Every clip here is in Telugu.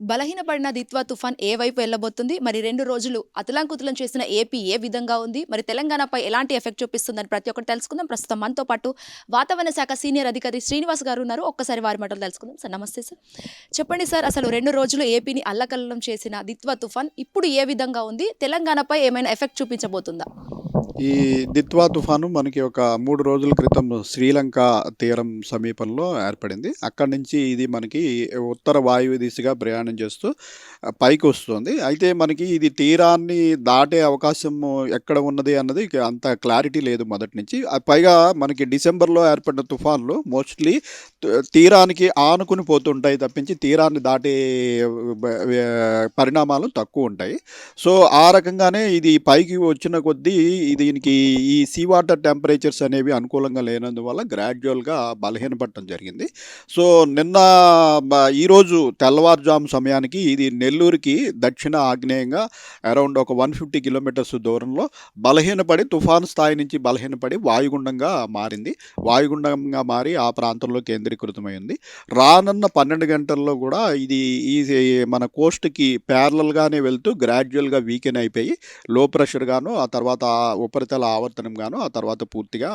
బలహీనపడిన దిత్వా తుఫాన్ ఏ వైపు వెళ్ళబోతుంది? మరి రెండు రోజులు అతలాంకుతలం చేసిన ఏపీ ఏ విధంగా ఉంది? మరి తెలంగాణపై ఎలాంటి ఎఫెక్ట్ చూపిస్తుందని ప్రతి ఒక్కటి తెలుసుకుందాం. ప్రస్తుతం మనతో పాటు వాతావరణ శాఖ సీనియర్ అధికారి శ్రీనివాస్ గారు ఉన్నారు. ఒక్కసారి వారి మాటలు తెలుసుకుందాం. సార్ నమస్తే సార్. చెప్పండి సార్ అసలు రెండు రోజులు ఏపీని అల్లకల్లం చేసిన దిత్వా తుఫాన్ ఇప్పుడు ఏ విధంగా ఉంది? తెలంగాణపై ఏమైనా ఎఫెక్ట్ చూపించబోతుందా? ఈ దిత్వా తుఫాను మనకి ఒక మూడు రోజుల క్రితం శ్రీలంక తీరం సమీపంలో ఏర్పడింది. అక్కడి నుంచి ఇది మనకి ఉత్తర వాయువు దిశగా ప్రయాణం చేస్తూ పైకి వస్తుంది అయితే మనకి ఇది తీరాన్ని దాటే అవకాశం ఎక్కడ ఉన్నది అన్నది అంత క్లారిటీ లేదు మొదటి నుంచి. పైగా మనకి డిసెంబర్లో ఏర్పడిన తుఫాన్లు మోస్ట్లీ తీరానికి ఆనుకుని పోతుంటాయి తప్పించి తీరాన్ని దాటే పరిణామాలు తక్కువ ఉంటాయి. సో ఆ రకంగానే ఇది పైకి వచ్చిన కొద్దీ దీనికి ఈ సీ వాటర్ టెంపరేచర్స్ అనేవి అనుకూలంగా లేనందువల్ల గ్రాడ్యువల్గా బలహీనపడటం జరిగింది. సో నిన్న ఈరోజు తెల్లవారుజాము సమయానికి ఇది నెల్లూరుకి దక్షిణ ఆగ్నేయంగా అరౌండ్ ఒక వన్ ఫిఫ్టీ కిలోమీటర్స్ దూరంలో బలహీనపడి తుఫాన్ స్థాయి నుంచి బలహీనపడి వాయుగుండంగా మారింది. వాయుగుండంగా మారి ఆ ప్రాంతంలో కేంద్రీకృతమైంది రానున్న పన్నెండు గంటల్లో కూడా ఇది ఈ మన కోస్ట్కి ప్యారలల్గానే వెళ్తూ గ్రాడ్యువల్గా వీకెన్ అయిపోయి లో ప్రెషర్గాను ఆ తర్వాత ఉపరితల ఆవర్తనంగాను ఆ తర్వాత పూర్తిగా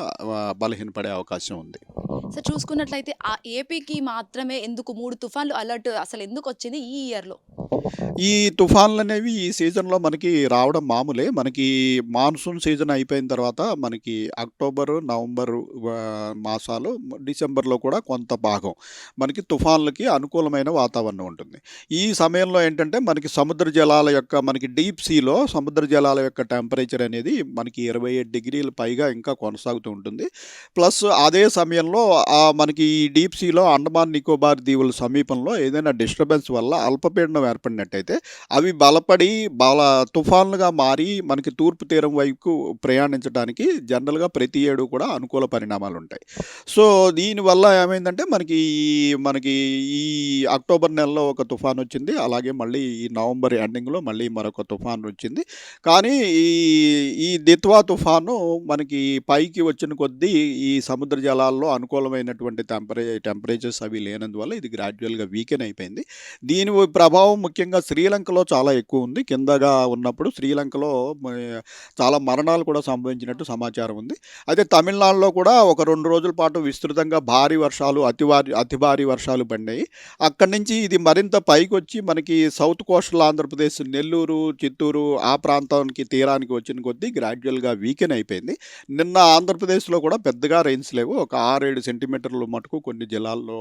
బలహీనపడే అవకాశం ఉంది. సార్ చూసుకున్నట్లయితే ఆ ఏపీకి మాత్రమే ఎందుకు మూడు తుఫాన్లు అలర్ట్ అసలు ఎందుకు వచ్చింది? ఈ ఇయర్లో ఈ తుఫాన్లు అనేవి ఈ సీజన్లో మనకి రావడం మామూలే. మనకి మాన్సూన్ సీజన్ అయిపోయిన తర్వాత మనకి అక్టోబర్ నవంబర్ మాసాలు డిసెంబర్లో కూడా కొంత భాగం మనకి తుఫాన్లకి అనుకూలమైన వాతావరణం ఉంటుంది. ఈ సమయంలో ఏంటంటే మనకి సముద్ర జలాల యొక్క మనకి డీప్ సీలో సముద్ర జలాల యొక్క టెంపరేచర్ అనేది మనకి ఇరవై ఏడు డిగ్రీల పైగా ఇంకా కొనసాగుతూ ఉంటుంది. ప్లస్ అదే సమయంలో మనకి ఈ డీప్ సీలో అండమాన్ నికోబార్ దీవుల సమీపంలో ఏదైనా డిస్టర్బెన్స్ వల్ల అల్పపీడనం ఏర్పడినట్టయితే అవి బలపడి బల తుఫాన్లుగా మారి మనకి తూర్పు తీరం వైపు ప్రయాణించడానికి జనరల్గా ప్రతి ఏడు కూడా అనుకూల పరిణామాలు ఉంటాయి సో దీనివల్ల ఏమైందంటే మనకి ఈ మనకి ఈ అక్టోబర్ నెలలో ఒక తుఫాన్ వచ్చింది. అలాగే మళ్ళీ ఈ నవంబర్ ఎండింగ్లో మళ్ళీ మరొక తుఫాన్ వచ్చింది. కానీ ఈ ఈ దిత్వా తుఫాను మనకి పైకి వచ్చిన కొద్దీ ఈ సముద్ర జలాల్లో అనుకూలమైనటువంటి టెంపరే టెంపరేచర్స్ అవి లేనందువల్ల ఇది గ్రాడ్యువల్గా వీకెన్ అయిపోయింది. దీని ప్రభావం ముఖ్యంగా శ్రీలంకలో చాలా ఎక్కువ ఉంది. కిందగా ఉన్నప్పుడు శ్రీలంకలో చాలా మరణాలు కూడా సంభవించినట్టు సమాచారం ఉంది. అయితే తమిళనాడులో కూడా ఒక రెండు రోజుల పాటు విస్తృతంగా భారీ వర్షాలు అతి అతి భారీ వర్షాలు పడినాయి. అక్కడి నుంచి ఇది మరింత పైకి వచ్చి మనకి సౌత్ కోస్టల్ ఆంధ్రప్రదేశ్ నెల్లూరు చిత్తూరు ఆ ప్రాంతానికి తీరానికి వచ్చిన కొద్దీ గ్రాడ్యువల్గా వీకెన్ అయిపోయింది. నిన్న ఆంధ్రప్రదేశ్లో కూడా పెద్దగా రెయిన్స్ లేవు. ఒక ఆరేడు సెంటీమీటర్లు మటుకు కొన్ని జిల్లాల్లో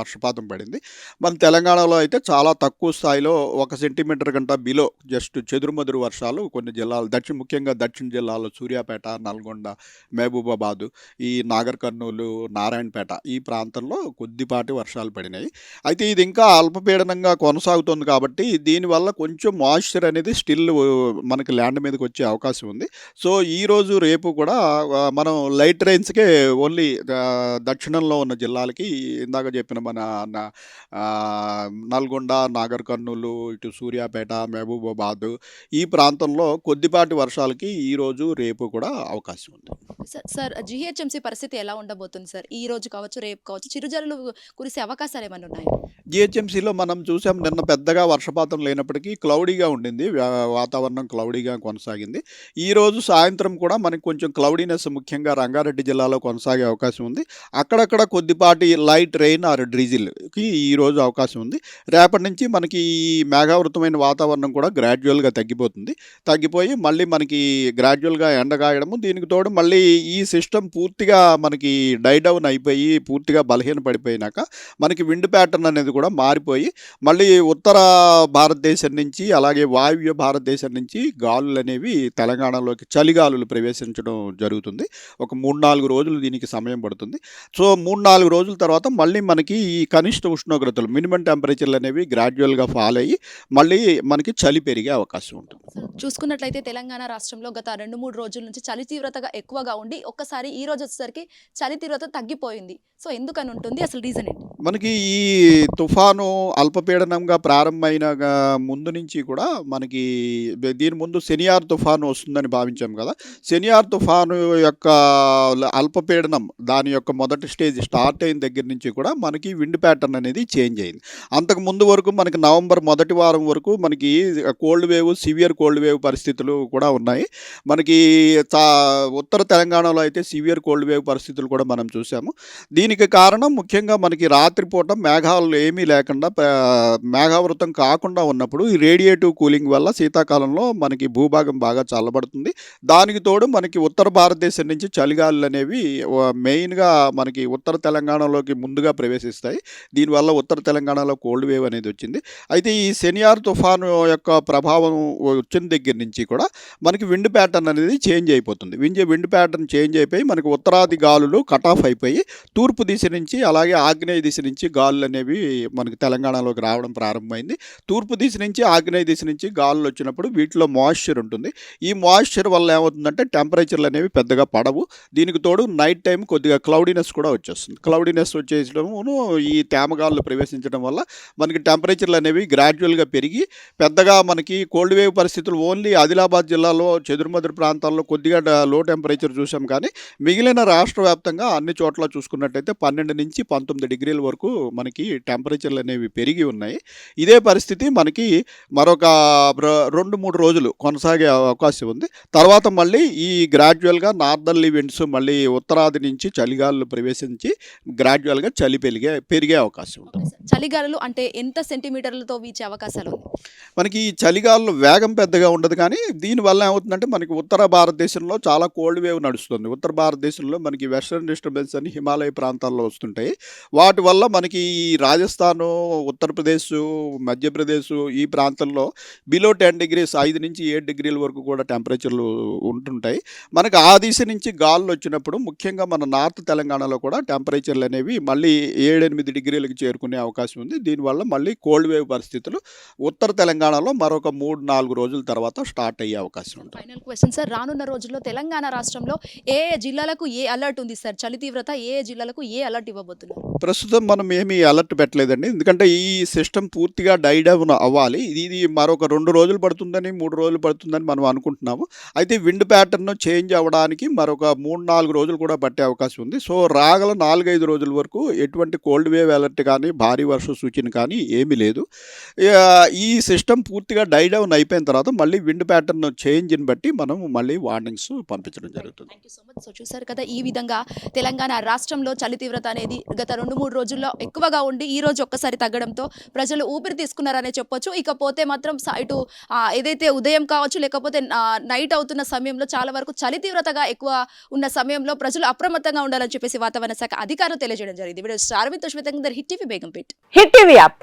వర్షపాతం పడింది. మన తెలంగాణలో అయితే చాలా తక్కువ స్థాయిలో ఒక సెంటీమీటర్ కంట బిలో జస్ట్ చెదురుమదురు వర్షాలు కొన్ని జిల్లాలు దక్షిణ ముఖ్యంగా దక్షిణ జిల్లాలో సూర్యాపేట నల్గొండ మహబూబాబాదు ఈ నాగర్ కర్నూలు నారాయణపేట ఈ ప్రాంతంలో కొద్దిపాటి వర్షాలు పడినాయి. అయితే ఇది ఇంకా అల్పపీడనంగా కొనసాగుతుంది కాబట్టి దీనివల్ల కొంచెం మాయిశ్చర్ అనేది స్టిల్ మనకి ల్యాండ్ మీదకి వచ్చే అవకాశం ఉంది. సో ఈ రోజు రేపు కూడా మనం లైట్ రైన్స్కే ఓన్లీ దక్షిణంలో ఉన్న జిల్లాలకి ఇందాక చెప్పిన మన నా- నల్గొండ నాగర్ కర్నూలు ఇటు సూర్యాపేట మహబూబాబాద్ ఈ ప్రాంతంలో కొద్దిపాటి వర్షాలకి ఈ రోజు రేపు కూడా అవకాశం ఉంది. సార్ సార్ జిహెచ్ఎంసీ పరిస్థితి ఎలా ఉండబోతుంది సార్? ఈ రోజు కావచ్చు రేపు కావచ్చు చిరుజల్లు కురిసే అవకాశాలు ఏమైనా ఉన్నాయా? జిహెచ్ఎంసీలో మనం చూసాం నిన్న పెద్దగా వర్షపాతం లేనప్పటికీ క్లౌడీగా ఉండింది. వాతావరణం క్లౌడీగా కొనసాగింది. ఈ రోజు సాయంత్రం కూడా మనకి కొంచెం క్లౌడీనెస్ ముఖ్యంగా రంగారెడ్డి జిల్లాలో కొనసాగే అవకాశం ఉంది. అక్కడక్కడ కొద్దిపాటి లైట్ రెయిన్ ఆర్ డ్రీజిల్కి ఈ రోజు అవకాశం ఉంది. రేపటి నుంచి మనకి ఈ మేఘావృతమైన వాతావరణం కూడా గ్రాడ్యువల్గా తగ్గిపోతుంది. తగ్గిపోయి మళ్ళీ మనకి గ్రాడ్యువల్గా ఎండగాయడము దీనికి తోడు మళ్ళీ ఈ సిస్టమ్ పూర్తిగా మనకి డైడౌన్ అయిపోయి పూర్తిగా బలహీన పడిపోయినాక మనకి విండ్ ప్యాటర్న్ అనేది కూడా మారిపోయి మళ్ళీ ఉత్తర భారతదేశం నుంచి అలాగే వాయువ్య భారతదేశం నుంచి గాలులు అనేవి తెలంగాణలోకి చలిగాలులు ప్రవేశించడం జరుగుతుంది. ఒక మూడు నాలుగు రోజులు దీనికి సమయం పడుతుంది. సో మూడు నాలుగు రోజుల తర్వాత మళ్ళీ మనకి ఈ కనిష్ట ఉష్ణోగ్రతలు మినిమం టెంపరేచర్లు అనేవి గ్రాడ్యువల్గా ఫాల్ అయ్యి మళ్ళీ మనకి చలి పెరిగే అవకాశం ఉంటుంది. చూసుకున్నట్లయితే తెలంగాణ రాష్ట్రంలో గత రెండు మూడు రోజుల నుంచి చలి తీవ్రతగా ఎక్కువగా ఉండి ఒక్కసారి ఈ రోజు వచ్చేసరికి చలి తీవ్రత తగ్గిపోయింది. సో ఎందుకని ఉంటుంది? అసలు రీజన్ ఏంటి? మనకి ఈ తుఫాను అల్పపీడనంగా ప్రారంభమైన ముందు నుంచి కూడా మనకి దీని ముందు శనియార్ తుఫాను వస్తుందని భావించాం కదా. శనియార్ తుఫాను యొక్క అల్పపీడనం దాని యొక్క మొదటి స్టేజ్ స్టార్ట్ అయిన దగ్గర నుంచి కూడా మనకి విండ్ ప్యాటర్న్ అనేది చేంజ్ అయింది. అంతకు ముందు వరకు మనకి నవంబర్ మొదటి వారం వరకు మనకి cold wave severe cold wave పరిస్థితులు కూడా ఉన్నాయి. మనకి ఉత్తర తెలంగాణలో అయితే సివియర్ కోల్డ్ వేవ్ పరిస్థితులు కూడా మనం చూసాము దీనికి కారణం ముఖ్యంగా మనకి రాత్రిపూట మేఘాలు ఏమీ లేకుండా మేఘావృతం కాకుండా ఉన్నప్పుడు ఈ రేడియేటివ్ కూలింగ్ వల్ల శీతాకాలంలో మనకి భూభాగం బాగా చల్లబడుతుంది. దానికి తోడు మనకి ఉత్తర భారతదేశం నుంచి చలిగాలు అనేవి మెయిన్గా మనకి ఉత్తర తెలంగాణలోకి ముందుగా ప్రవేశిస్తాయి. దీనివల్ల ఉత్తర తెలంగాణలో కోల్డ్ వేవ్ అనేది వచ్చింది. అయితే ఈ శనియార్ తుఫాను యొక్క ప్రభావం వచ్చిన దగ్గర నుంచి కూడా మనకి విండ్ ప్యాటర్న్ అనేది చేంజ్ అయిపోతుంది. విండ్ విండ్ ప్యాటర్న్ చేంజ్ అయిపోయి మనకి ఉత్తరాది గాలులు కట్ ఆఫ్ అయిపోయి తూర్పు దిశ నుంచి అలాగే ఆగ్నేయ దిశ నుంచి గాలులు అనేవి మనకి తెలంగాణలోకి రావడం ప్రారంభమైంది. తూర్పు దిశ నుంచి ఆగ్నేయ దిశ నుంచి గాలులు వచ్చినప్పుడు వీటిలో మాయిశ్చర్ ఉంటుంది. ఈ మాయిశ్చర్ వల్ల ఏమవుతుందంటే టెంపరేచర్లు అనేవి పెద్దగా పడవు. దీనికి తోడు నైట్ టైం కొద్దిగా క్లౌడీనెస్ కూడా వచ్చేస్తుంది. క్లౌడీనెస్ వచ్చేసడమును ఈ తేమగాళ్ళు ప్రవేశించడం వల్ల మనకి మనకి టెంపరేచర్లు అనేవి గ్రాడ్యువల్గా పెరిగి పెద్దగా మనకి కోల్డ్ వేవ్ పరిస్థితులు ఓన్లీ ఆదిలాబాద్ జిల్లాలో చెదురుమదురు ప్రాంతాల్లో కొద్దిగా లో టెంపరేచర్ చూసాం కానీ మిగిలిన రాష్ట్ర వ్యాప్తంగా అన్ని చోట్ల చూసుకున్నట్టయితే పన్నెండు నుంచి పంతొమ్మిది డిగ్రీల వరకు మనకి టెంపరేచర్లు అనేవి పెరిగి ఉన్నాయి. ఇదే పరిస్థితి మనకి మరొక రెండు మూడు రోజులు కొనసాగే అవకాశం ఉంది. తర్వాత మళ్ళీ ఈ గ్రాడ్యువల్గా నార్దర్లీ విండ్స్ మళ్ళీ ఉత్తరాది నుంచి చలిగాలు ప్రవేశించి గ్రాడ్యువల్గా చలి పెరిగే పెరిగే అవకాశం ఉంది. ఓకే అంటే ఎంత సెంటీమీటర్లతో వీచే అవకాశాలు ఉంది మనకి ఈ చలిగాల్లో వేగం పెద్దగా ఉండదు కానీ దీనివల్ల ఏమవుతుందంటే మనకి ఉత్తర భారతదేశంలో చాలా కోల్డ్ వేవ్ నడుస్తుంది. ఉత్తర భారతదేశంలో మనకి వెస్టర్న్ డిస్టర్బెన్స్ అని హిమాలయ ప్రాంతాల్లో వస్తుంటాయి. వాటి వల్ల మనకి ఈ రాజస్థాను ఉత్తరప్రదేశ్ మధ్యప్రదేశ్ ఈ ప్రాంతంలో బిలో టెన్ డిగ్రీస్ ఐదు నుంచి ఏడు డిగ్రీల వరకు కూడా టెంపరేచర్లు ఉంటుంటాయి. మనకి ఆ దిశ నుంచి గాలులు వచ్చినప్పుడు ముఖ్యంగా మన నార్త్ తెలంగాణలో కూడా టెంపరేచర్లు అనేవి మళ్ళీ ఏడెనిమిది డిగ్రీలకు చేరుకునే అవకాశం ఉంది. దీనివల్ల మళ్ళీ కోల్డ్ వేవ్ పరిస్థితులు ఉత్తర తెలంగాణలో మరొక మూడు నాలుగు రోజుల తర్వాత స్టార్ట్ అయ్యే అవకాశం ఉంటుంది. ఫైనల్ క్వశ్చన్ సార్ రానున్న రోజుల్లో తెలంగాణ రాష్ట్రంలో ఏ జిల్లాలకు ఏ అలర్ట్ ఉంది సార్ చలి తీవ్రత ఏ జిల్లాలకు ఏ అలర్ట్ ఇవ్వబోతున్నారు? ప్రస్తుతం మనం ఏమీ అలర్ట్ పెట్టలేదండి. ఎందుకంటే ఈ సిస్టమ్ పూర్తిగా డై డౌన్ అవ్వాలి. ఇది మరొక రెండు రోజులు పడుతుందని మూడు రోజులు పడుతుందని మనం అనుకుంటున్నాము. అయితే విండ్ ప్యాటర్న్ చేంజ్ అవ్వడానికి మరొక మూడు నాలుగు రోజులు కూడా పట్టే అవకాశం ఉంది. సో రాగల నాలుగైదు రోజుల వరకు ఎటువంటి కోల్డ్ వేవ్ అలర్ట్ కానీ భారీ వర్ష సూచన కానీ ఏమీ లేదు. ఈ సిస్టమ్ పూర్తిగా డై డౌన్ అయిపోయిన తర్వాత మళ్ళీ విండ్ ప్యాటర్న్ చేంజ్ని బట్టి మనం మళ్ళీ వార్నింగ్స్ పంపించడం జరుగుతుంది. Thank you so much so చూసారు కదా ఈ విధంగా తెలంగాణ రాష్ట్రంలో చలి తీవ్రత అనేది గత రెండు మూడు రోజుల్లో ఎక్కువగా ఉండి ఈ రోజు ఒక్కసారి తగ్గడంతో ప్రజలు ఊపిరి తీసుకున్నారనే చెప్పొచ్చు. ఇకపోతే మాత్రం ఇటు ఏదైతే ఉదయం కావచ్చు లేకపోతే నైట్ అవుతున్న సమయంలో చాలా వరకు చలి తీవ్రతగా ఎక్కువ ఉన్న సమయంలో ప్రజలు అప్రమత్తంగా ఉండాలని చెప్పేసి వాతావరణ శాఖ అధికారులు తెలియజేయడం జరిగింది. Video star with శ్వేతంగా Hit TV Begumpet. Hit TV app.